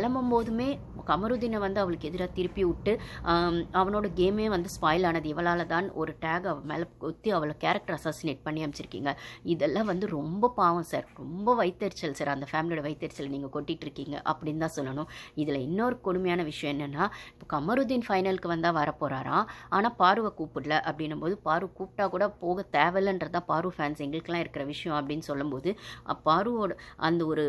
கிளம்பும் போதுமே கமருதீனை வந்து அவளுக்கு எதிராக திருப்பி விட்டு அவனோட கேமே வந்து ஸ்பாயில் ஆனது. இவளால் தான் ஒரு டேக் அவள் மேலே குத்தி அவளை கேரக்டர் அசாசினேட் பண்ணி அமைச்சிருக்கீங்க இதெல்லாம் வந்து ரொம்ப பாவம் சார் ரொம்ப வைத்தறிச்சல் சார் அந்த ஃபேமிலியோட வைத்தறிச்சல் நீங்கள் கொட்டிகிட்டு இருக்கீங்க அப்படின்னு தான் சொல்லணும். இதில் இன்னொரு கொடுமையான விஷயம் என்னென்னா இப்போ கமருதீன் ஃபைனலுக்கு வந்தால் வரப்போகிறாராம் ஆனால் பாருவை கூப்பிடல அப்படின்னும் போது பாரு கூப்பிட்டா கூட போக தேவையில்லைன்றதான் பாரு ஃபேன்ஸ் எங்களுக்கெல்லாம் இருக்கிற விஷயம் அப்படின்னு சொல்லும்போது அப் பாருவோட அந்த ஒரு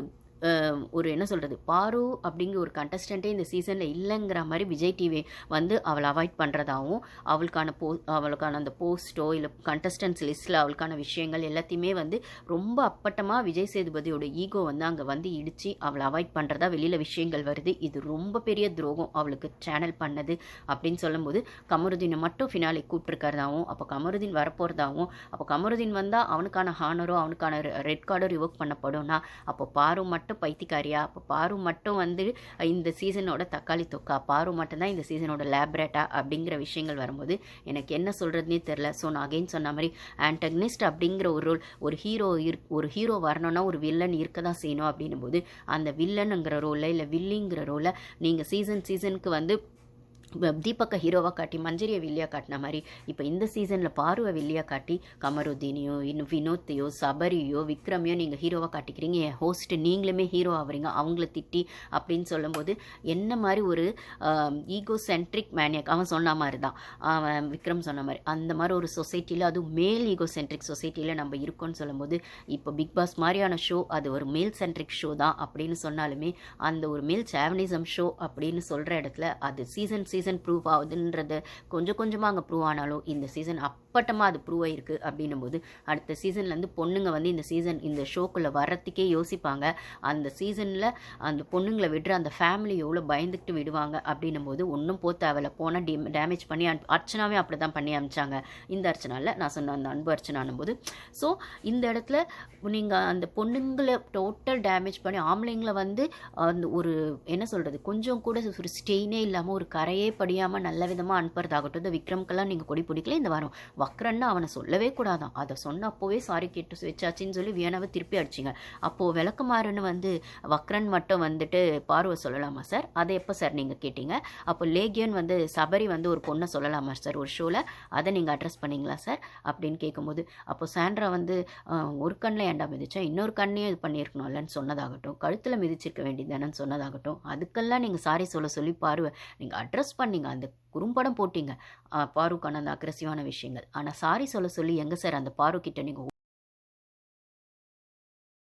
ஒரு என்ன சொல்கிறது பாரு அப்படிங்கிற ஒரு கண்டஸ்டண்ட்டே இந்த சீசனில் இல்லைங்கிற மாதிரி விஜய் டிவி வந்து அவளை அவாய்ட் பண்ணுறதாகவும் அவளுக்கான போ அவளுக்கான அந்த போஸ்ட்டோ இல்லை கண்டஸ்டன்ஸ் லிஸ்ட்டில் அவளுக்கான விஷயங்கள் எல்லாத்தையுமே வந்து ரொம்ப அப்பட்டமாக விஜய் சேதுபதியோட ஈகோ வந்து அங்கே வந்து இடித்து அவளை அவாய்ட் பண்ணுறதா வெளியில் விஷயங்கள் வருது. இது ரொம்ப பெரிய துரோகம் அவளுக்கு சேனல் பண்ணது அப்படின்னு சொல்லும்போது கமருதீனை மட்டும் ஃபினாலே கூப்பிட்டுருக்கிறதாவும் அப்போ கமருதீன் வரப்போகிறதாவும் அப்போ கமருதீன் வந்தால் அவனுக்கான ஹானரோ அவனுக்கான ரெட் கார்டோ ரிவோக் பண்ணப்படும்னா அப்போ பாரு மட்டும் பைத்தியக்காரியா? அப்போ பாரு மட்டும் வந்து இந்த சீசனோட தக்காளி தொக்கா? பாரு மட்டும்தான் இந்த சீசனோட லேப்ரேட்டா அப்படிங்கிற விஷயங்கள் வரும்போது எனக்கு என்ன சொல்கிறதுனே தெரில ஸோ நான் அகைன் சொன்ன மாதிரி ஆன்டக்னிஸ்ட் அப்படிங்கிற ஒரு ரோல் ஒரு ஹீரோ இரு ஒரு ஹீரோ வரணும்னா ஒரு வில்லன் இருக்க தான் செய்யணும் அப்படின்னும் போது அந்த வில்லனுங்கிற ரோலில் இல்லை வில்லிங்கிற ரோலை நீங்கள் சீசன் சீசனுக்கு வந்து தீபக்கை ஹீரோவாக காட்டி மஞ்சரியை வில்லியாக காட்டின மாதிரி இப்போ இந்த சீசனில் பார்வை வில்லியாக காட்டி கமருதீனியோ இன்னும் வினோத்தையோ சபரியோ விக்ரமையோ நீங்கள் ஹீரோவாக காட்டிக்கிறீங்க. என் ஹோஸ்ட் நீங்களுமே ஹீரோ ஆகுறீங்க அவங்கள திட்டி அப்படின்னு சொல்லும்போது என்ன மாதிரி ஒரு ஈகோ சென்ட்ரிக் மேனியக் அவன் சொன்ன மாதிரி தான். அவன் விக்ரம் சொன்ன மாதிரி. அந்த மாதிரி ஒரு சொசைட்டியில் அதுவும் மேல் ஈகோ சென்ட்ரிக் சொசைட்டியில் நம்ம இருக்கோம்னு சொல்லும்போது இப்போ பிக் பாஸ் மாதிரியான ஷோ அது ஒரு மேல் சென்ட்ரிக் ஷோ தான் அப்படின்னு சொன்னாலுமே அந்த ஒரு மேல் சேவனிசம் ஷோ அப்படின்னு சொல்கிற இடத்துல அது சீசன் சீசன் சீசன் ப்ரூவ் ஆகுதுன்றது கொஞ்சம் கொஞ்சமாக அங்கே ப்ரூவ் ஆனாலும் இந்த சீசன் அப்பட்டமாக அது ப்ரூவ் ஆயிருக்கு அப்படின்னும் போது அடுத்த சீசன்லேருந்து பொண்ணுங்க வந்து இந்த சீசன் இந்த ஷோக்குள்ளே வர்றதுக்கே யோசிப்பாங்க. அந்த சீசனில் அந்த பொண்ணுங்களை விடுற அந்த ஃபேமிலி எவ்வளோ பயந்துக்கிட்டு விடுவாங்க அப்படின்னும் போது ஒன்றும் போ தேவையில்ல. போனால் டி டேமேஜ் பண்ணி அனுப்ப- அர்ச்சனாவே அப்படி தான் பண்ணி அனுப்பிச்சாங்க இந்த அர்ச்சனாவில் நான் சொன்ன அந்த அன்பு அர்ச்சனானும் போது ஸோ இந்த இடத்துல நீங்கள் அந்த பொண்ணுங்களை டோட்டல் டேமேஜ் பண்ணி ஆம்பளைங்களை வந்து அந்த ஒரு என்ன சொல்கிறது கொஞ்சம் கூட ஒரு ஸ்டெயினே இல்லாமல் ஒரு கரையே படியாமல் நல்ல விதமாக அனுப்புறதாகட்டும். இந்த விக்ரம்க்கெல்லாம் நீங்கள் கொடி பிடிக்கல இந்த வாரம் வக்ரன்னு அவனை சொல்லவே கூடாதான். அதை சொன்ன அப்போவே சாரி கேட்டு வச்சாச்சின்னு சொல்லி வியனாவை திருப்பி அடிச்சிங்க. அப்போது விளக்குமாறுன்னு வந்து வக்ரன் மட்டும் வந்துட்டு பார்வை சொல்லலாமா சார் அதை எப்போ சார் நீங்கள் கேட்டீங்க? அப்போ லேகியன் வந்து சபரி வந்து ஒரு பொண்ணை சொல்லலாமா சார் ஒரு ஷோவில் அதை நீங்கள் அட்ரஸ் பண்ணீங்களா சார் அப்படின்னு கேட்கும்போது அப்போ சாண்ட்ரா வந்து ஒரு கண்ணில் ஏண்டா மிதிச்சா? இன்னொரு கண்ணையும் இது பண்ணியிருக்கணும்லன்னு சொன்னதாகட்டும். கழுத்தில் மிதிச்சிருக்க வேண்டியதானன்னு சொன்னதாகட்டும். அதுக்கெல்லாம் நீங்கள் சாரி சொல்ல சொல்லி பார்வை. நீங்கள் அட்ரஸ் பண்ணீங்க அந்த குறும்படம் போட்டீங்க. ஆஹ், பாருக்கான அந்த அக்ரஸிவான விஷயங்கள். ஆனால் சாரி சொல்ல சொல்லி எங்கே சார் அந்த பாரு கிட்ட நீங்கள்